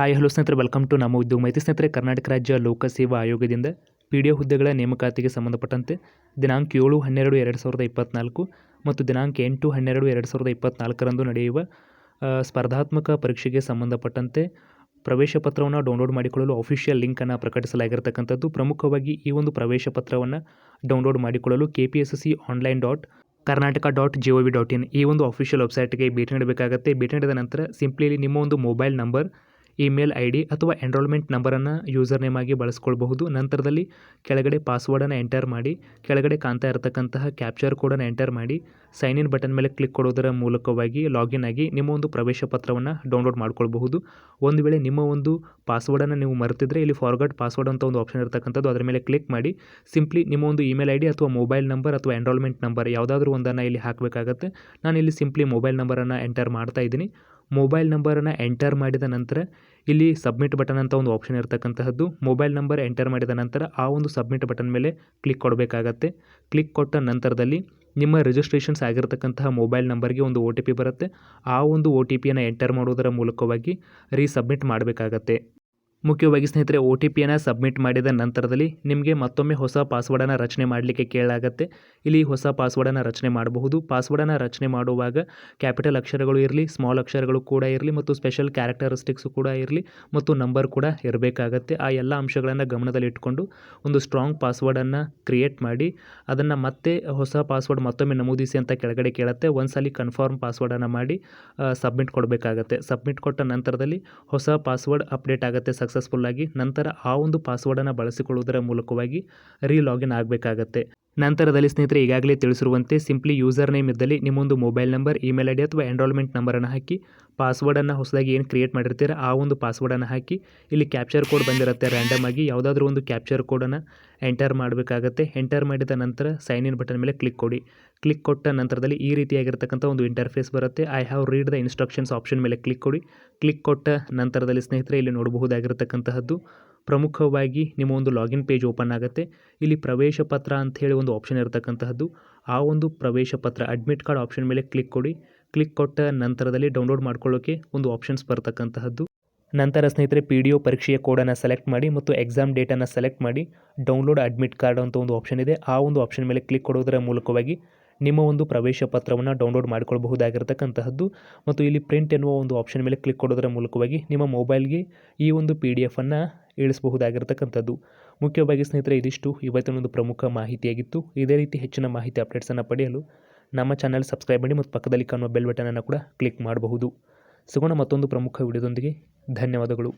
Hi, hello ಸ್ನೇಹಿತರೆ welcome to ನಮ್ಮ ಉದ್ಯೋಗ ಮೈತ್ರಿ ಸ್ನೇಹಿತರೆ, ಕರ್ನಾಟಕ ರಾಜ್ಯ ಲೋಕಸೇವಾ ಆಯೋಗದಿಂದ ಪಿ ಡಿ ಒ ಹುದ್ದೆಗಳ ನೇಮಕಾತಿಗೆ ಸಂಬಂಧಪಟ್ಟಂತೆ ದಿನಾಂಕ ಏಳು ಹನ್ನೆರಡು ಎರಡು ಸಾವಿರದ ಇಪ್ಪತ್ತ್ನಾಲ್ಕು ಮತ್ತು ದಿನಾಂಕ ಎಂಟು ಹನ್ನೆರಡು ಎರಡು ಸಾವಿರದ ಇಪ್ಪತ್ತ್ನಾಲ್ಕರಂದು ನಡೆಯುವ ಸ್ಪರ್ಧಾತ್ಮಕ ಪರೀಕ್ಷೆಗೆ ಸಂಬಂಧಪಟ್ಟಂತೆ ಪ್ರವೇಶ ಪತ್ರವನ್ನು ಡೌನ್ಲೋಡ್ ಮಾಡಿಕೊಳ್ಳಲು ಅಫಿಷಿಯಲ್ ಲಿಂಕನ್ನು ಪ್ರಕಟಿಸಲಾಗಿರ್ತಕ್ಕಂಥದ್ದು. ಪ್ರಮುಖವಾಗಿ ಈ ಒಂದು ಪ್ರವೇಶ ಪತ್ರವನ್ನು ಡೌನ್ಲೋಡ್ ಮಾಡಿಕೊಳ್ಳಲು K P S C online dot Karnataka dot G O V dot in ಈ ಒಂದು ಅಫಿಷಿಯಲ್ ವೆಬ್ಸೈಟ್ಗೆ ಭೇಟಿ ನೀಡಬೇಕಾಗತ್ತೆ. ಭೇಟಿ ನೀಡಿದ ನಂತರ ಸಿಂಪ್ಲಿ ನಿಮ್ಮ ಒಂದು mobile number email I D ಅಥವಾ ಎನ್ರೋಲ್ಮೆಂಟ್ ನಂಬರನ್ನು ಯೂಸರ್ ನೇಮ್ ಆಗಿ ಬಳಸ್ಕೊಳ್ಬಹುದು. ನಂತರದಲ್ಲಿ ಕೆಳಗಡೆ ಪಾಸ್ವರ್ಡನ್ನು ಎಂಟರ್ ಮಾಡಿ, ಕೆಳಗಡೆ ಕಾಣ್ತಾ ಇರತಕ್ಕಂತಹ ಕ್ಯಾಪ್ಚರ್ ಕೋಡನ್ನು ಎಂಟರ್ ಮಾಡಿ ಸೈನ್ ಇನ್ ಬಟನ್ ಮೇಲೆ ಕ್ಲಿಕ್ ಕೊಡೋದರ ಮೂಲಕವಾಗಿ ಲಾಗಿನ್ ಆಗಿ ನಿಮ್ಮ ಒಂದು ಪ್ರವೇಶ ಪತ್ರವನ್ನು ಡೌನ್ಲೋಡ್ ಮಾಡ್ಕೊಳ್ಬಹುದು. ಒಂದು ವೇಳೆ ನಿಮ್ಮ ಒಂದು ಪಾಸ್ವರ್ಡನ್ನು ನೀವು ಮರೆತಿದ್ರೆ ಇಲ್ಲಿ ಫಾರ್ಗಟ್ ಪಾಸ್ವರ್ಡ್ ಅಂತ ಒಂದು ಆಪ್ಷನ್ ಇರತಕ್ಕಂಥದ್ದು ಅದರ ಮೇಲೆ ಕ್ಲಿಕ್ ಮಾಡಿ ಸಿಂಪ್ಲಿ ನಿಮ್ಮ ಒಂದು ಇಮೇಲ್ ಐ ಡಿ ಅಥವಾ ಮೊಬೈಲ್ ನಂಬರ್ ಅಥವಾ ಎನ್ರೋಲ್ಮೆಂಟ್ ನಂಬರ್ ಯಾವುದಾದ್ರೂ ಒಂದನ್ನು ಇಲ್ಲಿ ಹಾಕಬೇಕಾಗತ್ತೆ. ನಾನು ಇಲ್ಲಿ ಸಿಂಪ್ಲಿ ಮೊಬೈಲ್ ನಂಬರನ್ನು ಎಂಟರ್ ಮಾಡ್ತಾ ಇದ್ದೀನಿ. ಮೊಬೈಲ್ ನಂಬರನ್ನು ಎಂಟರ್ ಮಾಡಿದ ನಂತರ ಇಲ್ಲಿ ಸಬ್ಮಿಟ್ ಬಟನ್ ಅಂತ ಒಂದು ಆಪ್ಷನ್ ಇರತಕ್ಕಂತಹದ್ದು, ಮೊಬೈಲ್ ನಂಬರ್ ಎಂಟರ್ ಮಾಡಿದ ನಂತರ ಆ ಒಂದು ಸಬ್ಮಿಟ್ ಬಟನ್ ಮೇಲೆ ಕ್ಲಿಕ್ ಕೊಡಬೇಕಾಗತ್ತೆ. ಕ್ಲಿಕ್ ಕೊಟ್ಟ ನಂತರದಲ್ಲಿ ನಿಮ್ಮ ರಿಜಿಸ್ಟ್ರೇಷನ್ಸ್ ಆಗಿರತಕ್ಕಂತಹ ಮೊಬೈಲ್ ನಂಬರ್ಗೆ ಒಂದು ಒ ಟಿ ಪಿ ಬರುತ್ತೆ. ಆ ಒಂದು ಒ ಟಿ ಪಿಯನ್ನು ಎಂಟರ್ ಮಾಡುವುದರ ಮೂಲಕವಾಗಿ ರೀಸಬ್ಮಿಟ್ ಮಾಡಬೇಕಾಗತ್ತೆ. ಮುಖ್ಯವಾಗಿ ಸ್ನೇಹಿತರೆ, ಒ ಟಿ ಪಿಯನ್ನು ಸಬ್ಮಿಟ್ ಮಾಡಿದ ನಂತರದಲ್ಲಿ ನಿಮಗೆ ಮತ್ತೊಮ್ಮೆ ಹೊಸ ಪಾಸ್ವರ್ಡನ್ನು ರಚನೆ ಮಾಡಲಿಕ್ಕೆ ಕೇಳಾಗತ್ತೆ ಇಲ್ಲಿ ಹೊಸ ಪಾಸ್ವರ್ಡನ್ನು ರಚನೆ ಮಾಡಬಹುದು. ಪಾಸ್ವರ್ಡನ್ನು ರಚನೆ ಮಾಡುವಾಗ ಕ್ಯಾಪಿಟಲ್ ಅಕ್ಷರಗಳು ಇರಲಿ, ಸ್ಮಾಲ್ ಅಕ್ಷರಗಳು ಕೂಡ ಇರಲಿ ಮತ್ತು ಸ್ಪೆಷಲ್ ಕ್ಯಾರೆಕ್ಟರಿಸ್ಟಿಕ್ಸ್ ಕೂಡ ಇರಲಿ ಮತ್ತು ನಂಬರ್ ಕೂಡ ಇರಬೇಕಾಗತ್ತೆ. ಆ ಎಲ್ಲ ಅಂಶಗಳನ್ನು ಗಮನದಲ್ಲಿಟ್ಟುಕೊಂಡು ಒಂದು ಸ್ಟ್ರಾಂಗ್ ಪಾಸ್ವರ್ಡನ್ನು ಕ್ರಿಯೇಟ್ ಮಾಡಿ, ಅದನ್ನು ಮತ್ತೆ ಹೊಸ ಪಾಸ್ವರ್ಡ್ ಮತ್ತೊಮ್ಮೆ ನಮೂದಿಸಿ ಅಂತ ಕೆಳಗಡೆ ಕೇಳುತ್ತೆ. ಒಂದ್ಸಲಿ ಕನ್ಫರ್ಮ್ ಪಾಸ್ವರ್ಡನ್ನು ಮಾಡಿ ಸಬ್ಮಿಟ್ ಕೊಡಬೇಕಾಗತ್ತೆ. ಸಬ್ಮಿಟ್ ಕೊಟ್ಟ ನಂತರದಲ್ಲಿ ಹೊಸ ಪಾಸ್ವರ್ಡ್ ಅಪ್ಡೇಟ್ ಆಗುತ್ತೆ. ಸಕ್ಸಸ್ಫುಲ್ಲಾಗಿ ನಂತರ ಆ ಒಂದು ಪಾಸ್ವರ್ಡನ್ನು ಬಳಸಿಕೊಳ್ಳುವುದರ ಮೂಲಕವಾಗಿ ರೀಲಾಗಿನ್ ಆಗಬೇಕಾಗತ್ತೆ. ನಂತರದಲ್ಲಿ ಸ್ನೇಹಿತರೆ, ಈಗಾಗಲೇ ತಿಳಿಸಿರುವಂತೆ ಸಿಂಪ್ಲಿ ಯೂಸರ್ ನೇಮ್ ಇದ್ದಲ್ಲಿ ನಿಮ್ಮೊಂದು mobile number email I D ಅಥವಾ ಎನ್ರೋಲ್ಮೆಂಟ್ ನಂಬರನ್ನು ಹಾಕಿ ಪಾಸ್ವರ್ಡನ್ನು ಹೊಸದಾಗಿ ಏನು ಕ್ರಿಯೇಟ್ ಮಾಡಿರ್ತೀರ, ಆ ಒಂದು ಪಾಸ್ವರ್ಡನ್ನು ಹಾಕಿ, ಇಲ್ಲಿ ಕ್ಯಾಪ್ಚರ್ ಕೋಡ್ ಬಂದಿರುತ್ತೆ ರ್ಯಾಂಡಮ್ ಆಗಿ, ಯಾವುದಾದ್ರೂ ಒಂದು ಕ್ಯಾಪ್ಚರ್ ಕೋಡನ್ನು ಎಂಟರ್ ಮಾಡಬೇಕಾಗತ್ತೆ. ಎಂಟರ್ ಮಾಡಿದ ನಂತರ ಸೈನ್ ಇನ್ ಬಟನ್ ಮೇಲೆ ಕ್ಲಿಕ್ ಕೊಡಿ. ಕ್ಲಿಕ್ ಕೊಟ್ಟ ನಂತರದಲ್ಲಿ ಈ ರೀತಿಯಾಗಿರ್ತಕ್ಕಂಥ ಒಂದು ಇಂಟರ್ಫೇಸ್ ಬರುತ್ತೆ. I have read the instructions option ಮೇಲೆ ಕ್ಲಿಕ್ ಕೊಡಿ. ಕ್ಲಿಕ್ ಕೊಟ್ಟ ನಂತರದಲ್ಲಿ ಸ್ನೇಹಿತರೆ, ಇಲ್ಲಿ ನೋಡಬಹುದಾಗಿರ್ತಕ್ಕಂತಹದ್ದು ಪ್ರಮುಖವಾಗಿ ನಿಮ್ಮ ಒಂದು ಲಾಗಿನ್ ಪೇಜ್ ಓಪನ್ ಆಗುತ್ತೆ. ಇಲ್ಲಿ ಪ್ರವೇಶ ಪತ್ರ ಅಂತ ಹೇಳಿ ಒಂದು ಆಪ್ಷನ್ ಇರತಕ್ಕಂತಹದ್ದು. ಆ ಒಂದು ಪ್ರವೇಶ ಪತ್ರ ಅಡ್ಮಿಟ್ ಕಾರ್ಡ್ ಆಪ್ಷನ್ ಮೇಲೆ ಕ್ಲಿಕ್ ಕೊಡಿ. ಕ್ಲಿಕ್ ಕೊಟ್ಟ ನಂತರದಲ್ಲಿ ಡೌನ್ಲೋಡ್ ಮಾಡ್ಕೊಳ್ಳೋಕೆ ಒಂದು ಆಪ್ಷನ್ಸ್ ಬರ್ತಕ್ಕಂತಹದ್ದು. ನಂತರ ಸ್ನೇಹಿತರೆ ಪಿ ಡಿ ಒ ಪರೀಕ್ಷೆಯ ಕೋಡನ್ನು ಸೆಲೆಕ್ಟ್ ಮಾಡಿ ಮತ್ತು ಎಕ್ಸಾಮ್ ಡೇಟನ್ನು ಸೆಲೆಕ್ಟ್ ಮಾಡಿ. ಡೌನ್ಲೋಡ್ ಅಡ್ಮಿಟ್ ಕಾರ್ಡ್ ಅಂತ ಒಂದು ಆಪ್ಷನ್ ಇದೆ. ಆ ಒಂದು ಆಪ್ಷನ್ ಮೇಲೆ ಕ್ಲಿಕ್ ಕೊಡೋದರ ಮೂಲಕವಾಗಿ ನಿಮ್ಮ ಒಂದು ಪ್ರವೇಶ ಪತ್ರವನ್ನು ಡೌನ್ಲೋಡ್ ಮಾಡಿಕೊಳ್ಬಹುದಾಗಿರ್ತಕ್ಕಂತಹದ್ದು ಮತ್ತು ಇಲ್ಲಿ ಪ್ರಿಂಟ್ ಎನ್ನುವ ಒಂದು ಆಪ್ಷನ್ ಮೇಲೆ ಕ್ಲಿಕ್ ಕೊಡೋದರ ಮೂಲಕವಾಗಿ ನಿಮ್ಮ ಮೊಬೈಲ್ಗೆ ಈ ಒಂದು ಪಿ ಡಿ ಎಫನ್ನು ಇಳಿಸಬಹುದಾಗಿರ್ತಕ್ಕಂಥದ್ದು. ಮುಖ್ಯವಾಗಿ ಸ್ನೇಹಿತರೆ, ಇದಿಷ್ಟು ಇವತ್ತಿನ ಒಂದು ಪ್ರಮುಖ ಮಾಹಿತಿಯಾಗಿತ್ತು. ಇದೇ ರೀತಿ ಹೆಚ್ಚಿನ ಮಾಹಿತಿ ಅಪ್ಡೇಟ್ಸನ್ನು ಪಡೆಯಲು ನಮ್ಮ ಚಾನಲ್ ಸಬ್ಸ್ಕ್ರೈಬ್ ಮಾಡಿ ಮತ್ತು ಪಕ್ಕದಲ್ಲಿ ಕಾಣುವ ಬೆಲ್ ಬಟನನ್ನು ಕೂಡ ಕ್ಲಿಕ್ ಮಾಡಬಹುದು. ಸಿಗೋಣ ಮತ್ತೊಂದು ಪ್ರಮುಖ ವಿಡಿಯೋದೊಂದಿಗೆ. ಧನ್ಯವಾದಗಳು.